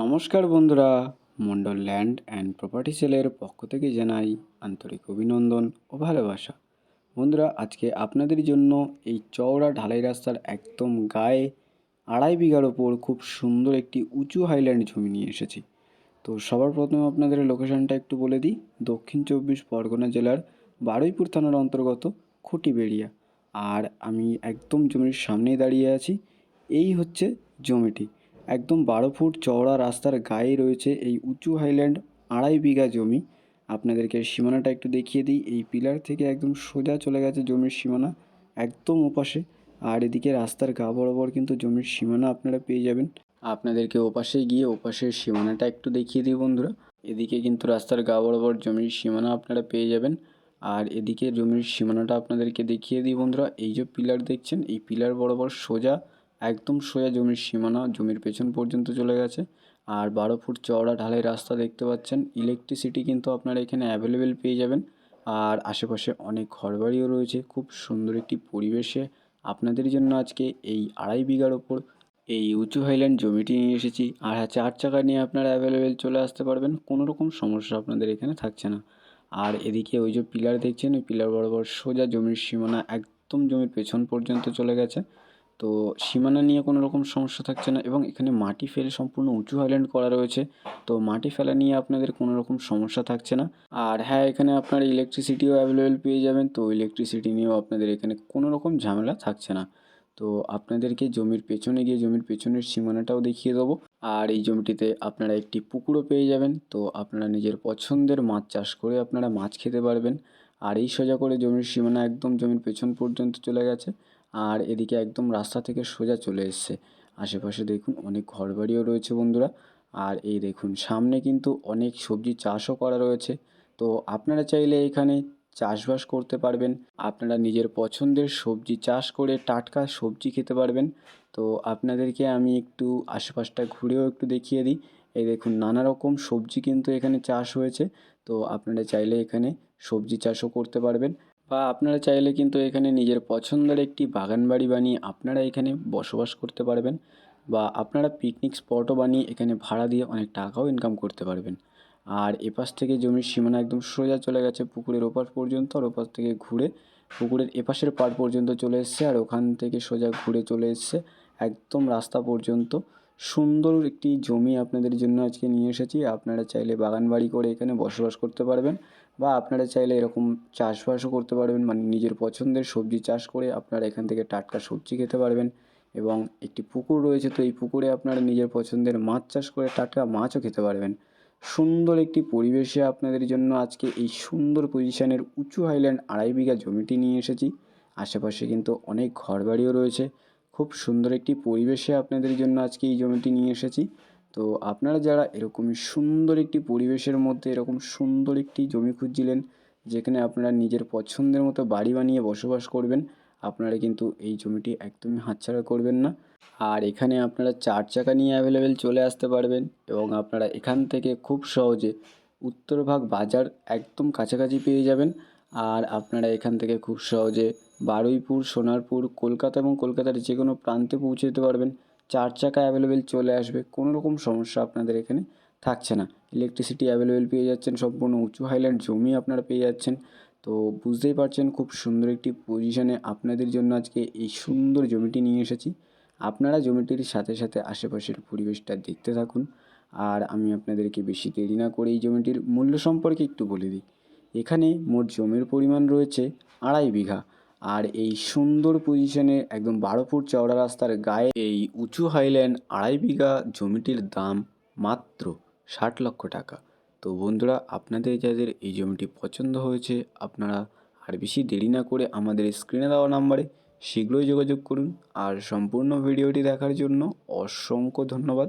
নমস্কার বন্ধুরা, Mondal land and property সেলের পক্ষ থেকে জানাই আন্তরিক অভিনন্দন ও ভালোবাসা। বন্ধুরা, আজকে আপনাদের জন্য এই চওড়া ঢালাই রাস্তার একদম গায়ে আড়াই বিঘার ওপর খুব সুন্দর একটি উঁচু হাইল্যান্ড জমি নিয়ে এসেছি। তো সবার প্রথমে আপনাদের লোকেশনটা একটু বলে দিই। দক্ষিণ চব্বিশ পরগনা জেলার বারুইপুর থানার অন্তর্গত খুঁটিবেড়িয়া। আর আমি একদম জমির সামনেই দাঁড়িয়ে আছি, এই হচ্ছে জমিটি। একদম বারো ফুট চওড়া রাস্তার গায়ে রয়েছে এই উঁচু হাইল্যান্ড আড়াই বিঘা জমি। আপনাদেরকে সীমানাটা একটু দেখিয়ে দিই। এই পিলার থেকে একদম সোজা চলে গেছে জমির সীমানা, একদম ওপাশে। আর এদিকে রাস্তার গা বরাবর কিন্তু জমির সীমানা আপনারা পেয়ে যাবেন। আপনাদেরকে ওপাশে গিয়ে ওপাশের সীমানাটা একটু দেখিয়ে দিই বন্ধুরা। এদিকে কিন্তু রাস্তার গা বরাবর জমির সীমানা আপনারা পেয়ে যাবেন। আর এদিকে জমির সীমানাটা আপনাদেরকে দেখিয়ে দিই বন্ধুরা। এই যে পিলার দেখছেন, এই পিলার বরাবর সোজা একদম সোজা জমির সীমানা, জমির পেছন পর্যন্ত চলে গেছে। আর বারো ফুট চওড়া ঢালাই রাস্তা দেখতে পাচ্ছেন। ইলেকট্রিসিটি কিন্তু আপনারা এখানে অ্যাভেলেবেল পেয়ে যাবেন। আর আশেপাশে অনেক ঘরবাড়িও রয়েছে। খুব সুন্দর একটি পরিবেশে আপনাদের জন্য আজকে এই আড়াই বিঘার ওপর এই উঁচু হাইল্যান্ড জমিটি নিয়ে এসেছি। আর হ্যাঁ চার চাকা নিয়ে আপনারা অ্যাভেলেবেল চলে আসতে পারবেন। কোনো রকম সমস্যা আপনাদের এখানে থাকছে না। আর এদিকে ওই যে পিলার দেখছেন, ওই পিলার বরাবর সোজা জমির সীমানা একদম জমির পেছন পর্যন্ত চলে গেছে। তো সীমানা নিয়ে কোনো রকম সমস্যা থাকছে না এবং এখানে মাটি ফেলে সম্পূর্ণ উঁচু হাইল্যান্ড করা রয়েছে। তো মাটি ফেলা নিয়ে আপনাদের কোনো রকম সমস্যা থাকছে না। আর হ্যাঁ এখানে আপনার ইলেকট্রিসিটিও অ্যাভেলেবেল পেয়ে যাবেন। তো ইলেকট্রিসিটি নিয়েও আপনাদের এখানে কোনো রকম ঝামেলা থাকছে না। তো আপনাদেরকে জমির পেছনে গিয়ে জমির পেছনের সীমানাটাও দেখিয়ে দেবো। আর এই জমিটিতে আপনারা একটি পুকুরও পেয়ে যাবেন। তো আপনারা নিজের পছন্দের মাছ চাষ করে আপনারা মাছ খেতে পারবেন। আর এই সোজা করে জমির সীমানা একদম জমির পেছন পর্যন্ত চলে গেছে। আর এদিকে একদম রাস্তা থেকে সোজা চলে এসছে। আশেপাশে দেখুন অনেক ঘরবাড়িও রয়েছে বন্ধুরা। আর এই দেখুন, সামনে কিন্তু অনেক সবজি চাষও করা রয়েছে। তো আপনারা চাইলে এখানে চাষবাস করতে পারবেন। আপনারা নিজের পছন্দের সবজি চাষ করে টাটকা সবজি খেতে পারবেন। তো আপনাদেরকে আমি একটু আশেপাশটা ঘুরেও একটু দেখিয়ে দিই। এই দেখুন, নানা রকম সবজি কিন্তু এখানে চাষ হয়েছে। তো আপনারা চাইলে এখানে সবজি চাষও করতে পারবেন। বা আপনারা চাইলে কিন্তু এখানে নিজের পছন্দের একটি বাগান বাড়ি বানিয়ে আপনারা এখানে বসবাস করতে পারবেন বা আপনারা পিকনিক স্পটও বানিয়ে এখানে ভাড়া দিয়ে অনেক টাকাও ইনকাম করতে পারবেন। আর এপাশ থেকে জমির সীমানা একদম সোজা চলে গেছে পুকুরের ওপার পর্যন্ত, আর ওপাশ থেকে ঘুরে পুকুরের এপাশের পাড় পর্যন্ত চলে এসছে, আর ওখান থেকে সোজা ঘুরে চলে এসছে একদম রাস্তা পর্যন্ত। সুন্দর একটি জমি আপনাদের জন্য আজকে নিয়ে এসেছি। আপনারা চাইলে বাগান বাড়ি করে এখানে বসবাস করতে পারবেন বা আপনারা চাইলে এরকম চাষবাসও করতে পারবেন। মানে নিজের পছন্দের সবজি চাষ করে আপনারা এখান থেকে টাটকা সবজি খেতে পারবেন এবং একটি পুকুর রয়েছে তো এই পুকুরে আপনারা নিজের পছন্দের মাছ চাষ করে টাটকা মাছও খেতে পারবেন। সুন্দর একটি পরিবেশে আপনাদের জন্য আজকে এই সুন্দর পজিশনের উঁচু হাইল্যান্ড আড়াই বিঘা জমিটি নিয়ে এসেছি। আশেপাশে কিন্তু অনেক ঘরবাড়িও রয়েছে। খুব সুন্দর একটি পরিবেশে আপনাদের জন্য আজকে এই জমিটি নিয়ে এসেছি। তো আপনারা যারা এরকমই সুন্দর একটি পরিবেশের মধ্যে এরকম সুন্দর একটি জমি খুঁজছিলেন, যেখানে আপনারা নিজের পছন্দের মতো বাড়ি বানিয়ে বসবাস করবেন, আপনারা কিন্তু এই জমিটি একদমই হাতছাড়া করবেন না। আর এখানে আপনারা চার চাকা নিয়ে অ্যাভেলেবেল চলে আসতে পারবেন এবং আপনারা এখান থেকে খুব সহজে উত্তরভাগ বাজার একদম কাছাকাছি পেয়ে যাবেন। আর আপনারা এখান থেকে খুব সহজে বারুইপুর, সোনারপুর, কলকাতা এবং কলকাতার যে কোনো প্রান্তে পৌঁছে যেতে পারবেন। চার চাকা অ্যাভেলেবেল চলে আসবে, কোনো রকম সমস্যা আপনাদের এখানে থাকছে না। ইলেকট্রিসিটি অ্যাভেলেবেল পেয়ে যাচ্ছেন, সম্পূর্ণ উঁচু হাইল্যান্ড জমি আপনারা পেয়ে যাচ্ছেন। তো বুঝতেই পারছেন খুব সুন্দর একটি পজিশনে আপনাদের জন্য আজকে এই সুন্দর জমিটি নিয়ে এসেছি। আপনারা জমিটির সাথে সাথে আশেপাশের পরিবেশটা দেখতে থাকুন। আর আমি আপনাদেরকে বেশি দেরি না করে এই জমিটির মূল্য সম্পর্কে একটু বলে দিই। এখানে মোট জমির পরিমাণ রয়েছে আড়াই বিঘা। আর এই সুন্দর পজিশনে একদম বারো ফুট চওড়া রাস্তার গায়ে এই উঁচু হাইল্যান্ড আড়াই বিঘা জমিটির দাম মাত্র ষাট লক্ষ টাকা। তো বন্ধুরা, আপনাদের যাদের এই জমিটি পছন্দ হয়েছে, আপনারা আর বেশি দেরি না করে আমাদের স্ক্রিনে দেওয়া নাম্বারে শীঘ্রই যোগাযোগ করুন। আর সম্পূর্ণ ভিডিওটি দেখার জন্য অসংখ্য ধন্যবাদ।